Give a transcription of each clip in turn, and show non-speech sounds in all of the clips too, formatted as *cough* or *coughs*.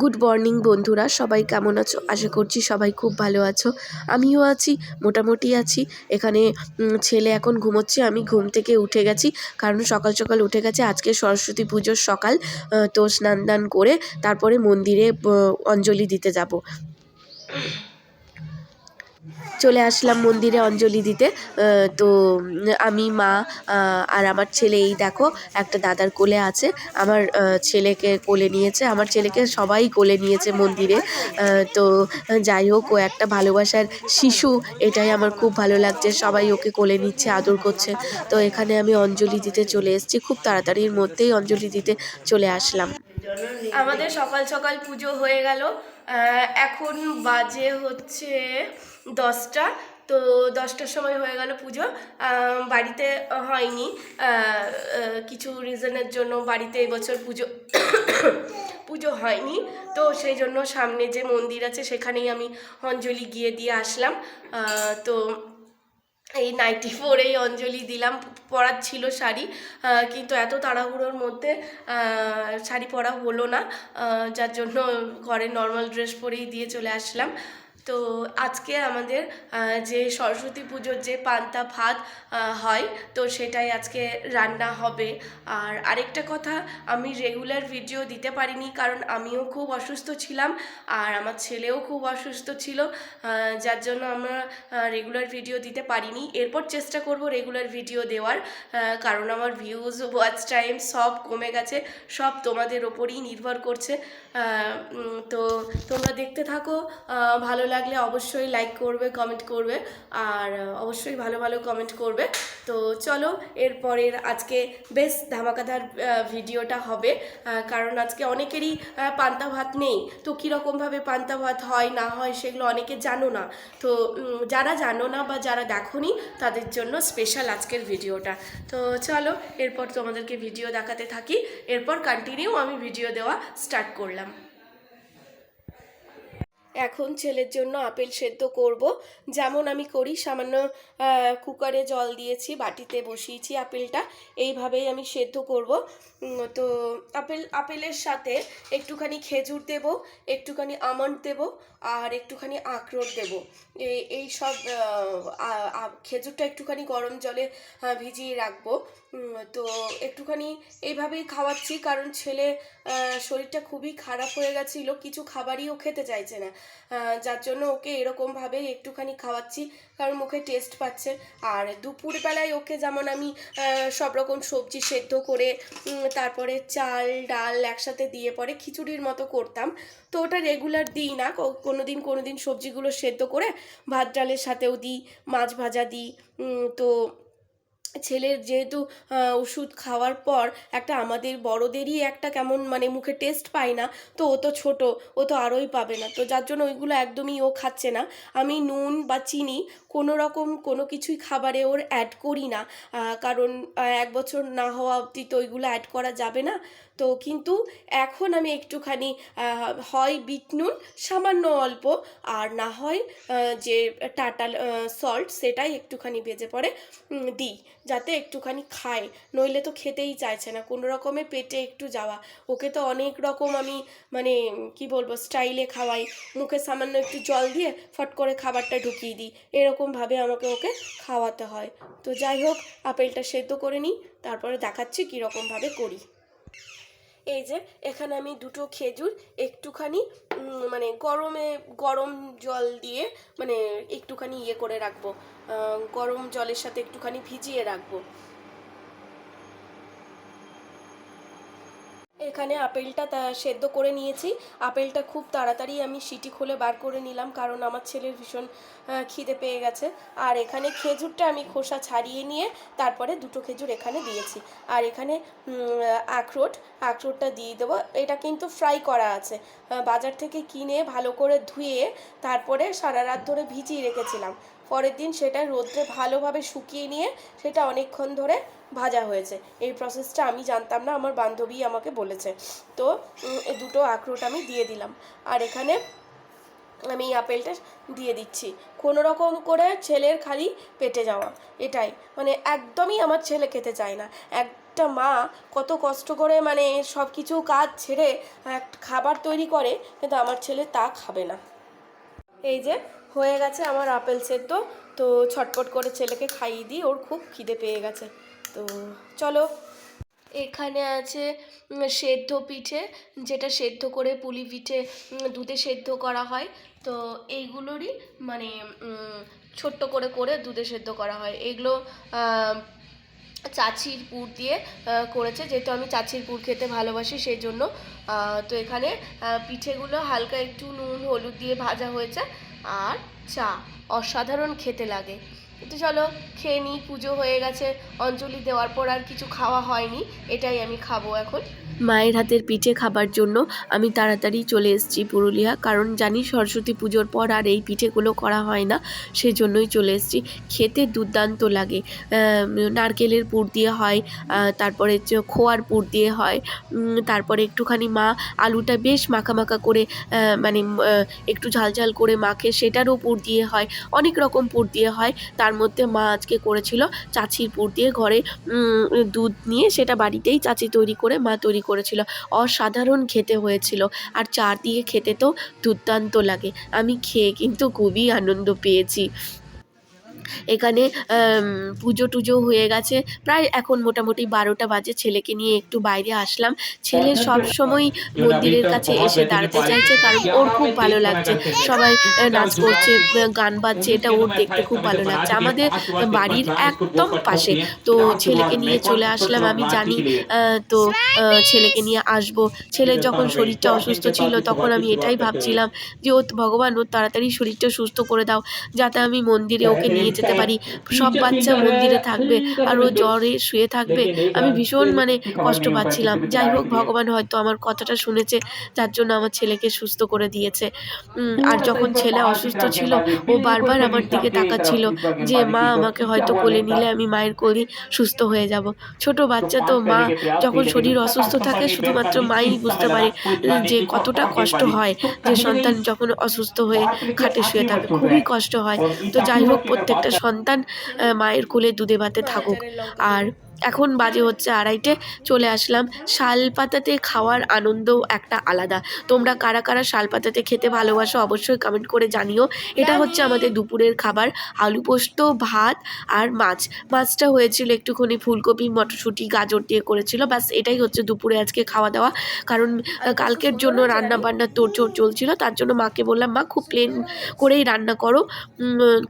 Good morning বন্ধুরা। সবাই কেমন আছো? আশা করছি সবাই খুব ভালো আছো। আমিও আছি, মোটামুটি আছি। এখানে ছেলে এখন ঘুমোচ্ছে, আমি ঘুম থেকে উঠে গেছি। কারণ সকাল সকাল উঠে গেছে, আজকে সরস্বতী পুজোর সকাল তো স্নান দান করে তারপরে মন্দিরে অঞ্জলি দিতে যাব। চলে আসলাম মন্দিরে অঞ্জলি দিতে। তো আমি, মা আর আমার ছেলে, এই দেখো, একটা দাদার কোলে আছে। আমার ছেলেকে কোলে নিয়েছে। আমার ছেলেকে সবাই কোলে নিয়েছে মন্দিরে। তো যাই হোক, ও একটা ভালোবাসার শিশু। এটাই আমার খুব ভালো লাগছে। সবাই ওকে কোলে নিচ্ছে, আদর করছে। তো এখানে আমি অঞ্জলি দিতে চলে এসেছি। খুব তাড়াতাড়ির মধ্যেই অঞ্জলি দিতে চলে আসলাম। আমাদের সকাল সকাল পুজো হয়ে গেল। এখন বাজে হচ্ছে দশটা। তো দশটার সময় হয়ে গেল পুজো। বাড়িতে হয়নি। কিছু রিজনের জন্য বাড়িতে এবছর পুজো *coughs* পুজো হয়নি। তো সেই জন্য সামনে যে মন্দির আছে সেখানেই আমি অঞ্জলি গিয়ে দিয়ে আসলাম। তো এই নাইটি পরেই অঞ্জলি দিলাম। পরার ছিল শাড়ি। কিন্তু এত তাড়াহুড়োর মধ্যে শাড়ি পরা হলো না। যার জন্য ঘরে নর্মাল ড্রেস পরেই দিয়ে চলে আসলাম। তো আজকে আমাদের যে সরস্বতী পুজোর যে পান্তা ভাত হয়, তো সেটাই আজকে রান্না হবে। আর আরেকটা কথা, আমি রেগুলার ভিডিও দিতে পারিনি কারণ আমিও খুব অসুস্থ ছিলাম আর আমার ছেলেও খুব অসুস্থ ছিল যার জন্য আমরা রেগুলার ভিডিও দিতে পারিনি। এরপর চেষ্টা করব রেগুলার ভিডিও দেওয়ার কারণ আমার ভিউজ ওয়াচ টাইম সব কমে গেছে, সব তোমাদের ওপরই নির্ভর করছে। তো তোমরা দেখতে থাকো ভালো লাগলে অবশ্যই লাইক করবে কমেন্ট করবে আর অবশ্যই ভালো ভালো কমেন্ট করবে। তো চলো এরপরের আজকে বেশ ধামাকাদার আহ, ভিডিওটা হবে। কারণ আজকে অনেকেরই পান্তা ভাত নেই। তো কীরকমভাবে পান্তা ভাত হয় না হয় সেগুলো অনেকে জানো না। তো যারা জানো না বা যারা দেখোনি তাদের জন্য স্পেশাল আজকের ভিডিওটা তো চলো এরপর তোমাদেরকে ভিডিও দেখাতে থাকি। এরপর কন্টিনিউ আমি ভিডিও দেওয়া স্টার্ট করলাম। এখন ছেলের জন্য আপেল সেদ্ধ করব। যেমন আমি করি, সামান্য কুকারে জল দিয়েছি, বাটিতে বসিয়েছি আপেলটা, এইভাবেই আমি সেদ্ধ করব। তো আপেল, আপেলের সাথে একটুখানি খেজুর দেব, একটুখানি আমন্ড দেব আর একটুখানি আখরোট দেব। এই এই সব খেজুরটা একটুখানি গরম জলে ভিজিয়ে রাখব। তো একটুখানি এইভাবেই খাওয়াচ্ছি, কারণ ছেলে শরীরটা খুবই খারাপ হয়ে গেছিল, কিছু খাবারই ও খেতে চাইছে না। যার জন্য ওকে এরকমভাবে একটুখানি খাওয়াচ্ছি, কারণ মুখে টেস্ট পাচ্ছে। আর দুপুরবেলায় ওকে যেমন আমি সব রকম সবজি সেদ্ধ করে তারপরে চাল, ডাল একসাথে দিয়ে পরে খিচুড়ির মতো করতাম। তো ওটা রেগুলার দিই না, কো- কোনো দিন কোনো দিন সবজিগুলো সেদ্ধ করে ভাত ডালের সাথেও দিই, মাছ ভাজা দিই তো ছেলের যেহেতু ওষুধ খাওয়ার পর একটা আমাদের বড়দেরই একটা কেমন মানে মুখে টেস্ট পায় না, তো ও তো ছোট, ও তো আরোই পাবে না। তো যার জন্য ওইগুলো একদমই ও খাচ্ছে না। আমি নুন বা চিনি কোনো রকম কোনো কিছুই খাবারে ওর অ্যাড করি না কারণ এক বছর না হওয়া অবধি তো ওইগুলো অ্যাড করা যাবে না। তো কিন্তু এখন আমি একটুখানি হয় বিট নুন, সামান্য অল্প, আর না হয় যে টাটা সল্ট সেটাই একটুখানি ভেজে পরে দিই। যাতে একটুখানি খায়, নইলে তো খেতেই চাইছে না। কোনো রকমে পেটে একটু যাওয়া। ওকে তো অনেক রকম আমি মানে কি বলব, স্টাইলে খাওয়াই। মুখে সামান্য একটু জল দিয়ে ফট করে খাবারটা ঢুকিয়ে দিই। এরকমভাবে আমাকে ওকে খাওয়াতে হয়। তো যাই হোক, আপেলটা সেদ্ধ করে নিই। তারপরে দেখাচ্ছি কীরকমভাবে করি। এই যে, এখানে আমি দুটো খেজুর একটুখানি মানে গরমে, গরম জল দিয়ে মানে একটুখানি ইয়ে করে রাখব। গরম জলের সাথে একটুখানি ভিজিয়ে রাখব। এখানে আপেলটা সেদ্ধ করে নিয়েছি। আপেলটা খুব তাড়াতাড়ি আমি সিটি খুলে বার করে নিলাম, কারণ আমার ছেলের ভীষণ খিদে পেয়ে গেছে। আর এখানে খেজুরটা আমি খোসা ছাড়িয়ে নিয়ে তারপরে দুটো খেজুর এখানে দিয়েছি। আর এখানে আখরোট, আখরোটটা দিয়ে দেবো। এটা কিন্তু ফ্রাই করা আছে। বাজার থেকে কিনে ভালো করে ধুয়ে তারপরে সারা রাত ধরে ভিজিয়ে রেখেছিলাম। পরের দিন সেটা রোদ্রে ভালোভাবে শুকিয়ে নিয়ে সেটা অনেকক্ষণ ধরে ভাজা হয়েছে। এই প্রসেসটা আমি জানতাম না, আমার বান্ধবী আমাকে বলেছে। তো দুটো আখরোট আমি দিয়ে দিলাম। আর এখানে আমি এই আপেলটা দিয়ে দিচ্ছি। কোনো রকম করে ছেলের খালি পেটে যাওয়া, এটাই। মানে একদমই আমার ছেলে খেতে চায় না। একটা মা কত কষ্ট করে মানে সব কিছু কাজ ছেড়ে খাবার তৈরি করে, কিন্তু আমার ছেলে তা খাবে না। এই যে, হয়ে গেছে আমার আপেল সেদ্ধ। তো ছটপট করে ছেলেকে খাইয়ে দিই, ওর খুব খিদে পেয়ে গেছে। তো চলো, এখানে আছে সেদ্ধ পিঠে, যেটা সেদ্ধ করে পুলি পিঠে দুধে সেদ্ধ করা হয়। তো এইগুলোরই মানে ছোট্ট করে করে দুধে সেদ্ধ করা হয়। এগুলো চাচির পুর দিয়ে করেছে। যেহেতু আমি চাচির পুর খেতে ভালোবাসি সেই জন্য তো এখানে পিঠেগুলো হালকা একটু নুন, হলুদ দিয়ে ভাজা হয়েছে। আর চা, অসাধারণ খেতে লাগে। তো চলো, খেয়ে নিই, পুজো হয়ে গেছে, অঞ্জলি দেওয়ার পর আর কিছু খাওয়া হয়নি, এটাই আমি খাব এখন। মায়ের হাতের পিঠে খাবার জন্য আমি তাড়াতাড়ি চলে এসেছি পুরুলিয়া, কারণ জানি সরস্বতী পুজোর পর আর এই পিঠেগুলো করা হয় না, সেজন্যই চলে এসেছি। খেতে দুর্দান্ত লাগে নারকেলের পুর দিয়ে হয় তারপরে খোয়ার পুর দিয়ে হয় তারপরে একটুখানি মা আলুটা বেশ মাখা মাখা করে মানে একটু ঝাল ঝাল করে মাখে, সেটারও পুর দিয়ে হয়, অনেক রকম পুর দিয়ে হয় মধ্যে মা আজকে করেছিল চাচির পুর দিয়ে ঘরে দুধ নিয়ে সেটা বাড়িতেই চাচি তৈরি করে মা তৈরি করেছিল। অসাধারণ খেতে হয়েছিল। আর চা দিয়ে খেতে তো দুর্দান্ত লাগে। আমি খেয়ে কিন্তু খুবই আনন্দ পেয়েছি। এখানে পুজো টুজো হয়ে গেছে। প্রায় এখন মোটামুটি বারোটা বাজে ছেলেকে নিয়ে একটু বাইরে আসলাম। ছেলে সব সময় মন্দিরের কাছে এসে দাঁড়াতে চাইছে কারণ ওর খুব ভালো লাগছে। সবাই নাচ করছে গান বাজছে এটা ওর দেখতে খুব ভালো লাগছে। আমাদের বাড়ির একদম পাশে। তো ছেলেকে নিয়ে চলে আসলাম আমি জানি তো ছেলেকে নিয়ে আসব। ছেলের যখন শরীরটা অসুস্থ ছিল তখন আমি এটাই ভাবছিলাম যে ও ভগবান ওর তাড়াতাড়ি শরীরটা সুস্থ করে দাও যাতে আমি মন্দিরে ওকে নিয়ে যেতে পারি। সব বাচ্চা মন্দিরে থাকবে আর ও জ্বরে শুয়ে থাকবে। আমি ভীষণ মানে কষ্ট পাচ্ছিলাম। যাই হোক ভগবান হয়তো আমার কথাটা শুনেছে যার জন্য আমার ছেলেকে সুস্থ করে দিয়েছে। আর যখন ছেলে অসুস্থ ছিল ও বারবার আমার দিকে তাকাচ্ছিল যে মা আমাকে হয়তো কোলে নিলে আমি মায়ের কোলে সুস্থ হয়ে যাব। ছোট বাচ্চা তো মা যখন শরীর অসুস্থ থাকে শুধুমাত্র মাই বুঝতে পারে যে কতটা কষ্ট হয় যে সন্তান যখন অসুস্থ হয়ে খাটে শুয়ে থাকে খুবই কষ্ট হয়। তো যাই হোক প্রত্যেকটা সন্তান মায়ের কোলে দুধে ভাতে থাকুক। আর এখন বাজে হচ্ছে আড়াইটে, চলে আসলাম শাল পাতাতে খাওয়ার আনন্দ একটা আলাদা। তোমরা কারা কারা শাল পাতাতে খেতে ভালোবাসো অবশ্যই কমেন্ট করে জানিও। এটা হচ্ছে আমাদের দুপুরের খাবার, আলু পোস্ত, ভাত আর মাছ। মাছটা হয়েছিল একটুখানি ফুলকপি, মটরশুঁটি, গাজর দিয়ে করেছিল। ব্যাস, এটাই হচ্ছে দুপুরে আজকে খাওয়া দাওয়া। কারণ কালকের জন্য রান্না বান্না তোড়জোড় চলছিল, তার জন্য মাকে বললাম, মা, খুব প্লেন করেই রান্না করো।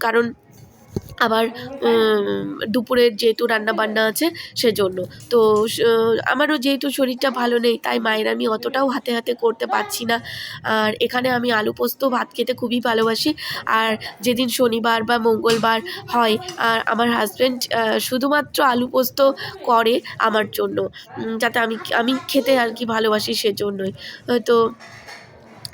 কারণ আবার দুপুরের যেহেতু রান্না বান্না আছে সেজন্য। তো আমারও যেহেতু শরীরটা ভালো নেই, তাই মায়ের আমি অতটাও হাতে হাতে করতে পারছি না। আর এখানে আমি আলু পোস্ত, ভাত খেতে খুবই ভালোবাসি। আর যেদিন শনিবার বা মঙ্গলবার হয়, আর আমার হাজব্যান্ড শুধুমাত্র আলু পোস্ত করে আমার জন্য। যাতে আমি আমি খেতে আর কি ভালোবাসি সেজন্যই। তো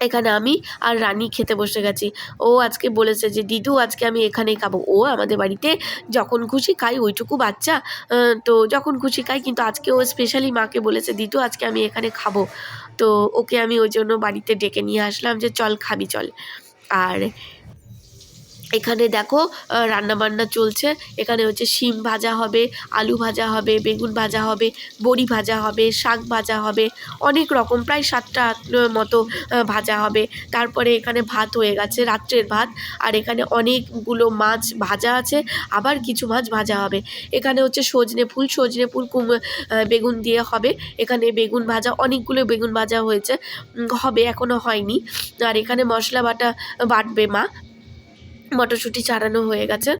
এখানে আমি আর রানী খেতে বসে গেছি। ও আজকে বলেছে যে, দিদু, আজকে আমি এখানেই খাব। ও আমাদের বাড়িতে যখন খুশি খাই ওইটুকু বাচ্চা তো যখন খুশি খাই কিন্তু আজকে ও স্পেশালি মাকে বলেছে, দিদু, আজকে আমি এখানে খাব। তো ওকে আমি ওই জন্য বাড়িতে ডেকে নিয়ে আসলাম যে, চল, খাবি, চল। আর এখানে দেখো রান্নাবান্না চলছে। এখানে হচ্ছে শিম ভাজা হবে, আলু ভাজা হবে, বেগুন ভাজা হবে, বড়ি ভাজা হবে, শাক ভাজা হবে, অনেক রকম, প্রায় সাতটা মতো ভাজা হবে। তারপরে এখানে ভাত হয়ে গেছে, রাত্রের ভাত। আর এখানে অনেকগুলো মাছ ভাজা আছে, আবার কিছু মাছ ভাজা হবে। এখানে হচ্ছে সজনে ফুল সজনে ফুল কুম বেগুন দিয়ে হবে। এখানে বেগুন ভাজা, অনেকগুলো বেগুন ভাজা হয়েছে হবে এখনও হয়নি। আর এখানে মশলা বাটা বাটবে মা। মটরশুঁটি ছাড়ানো হয়ে গেছে।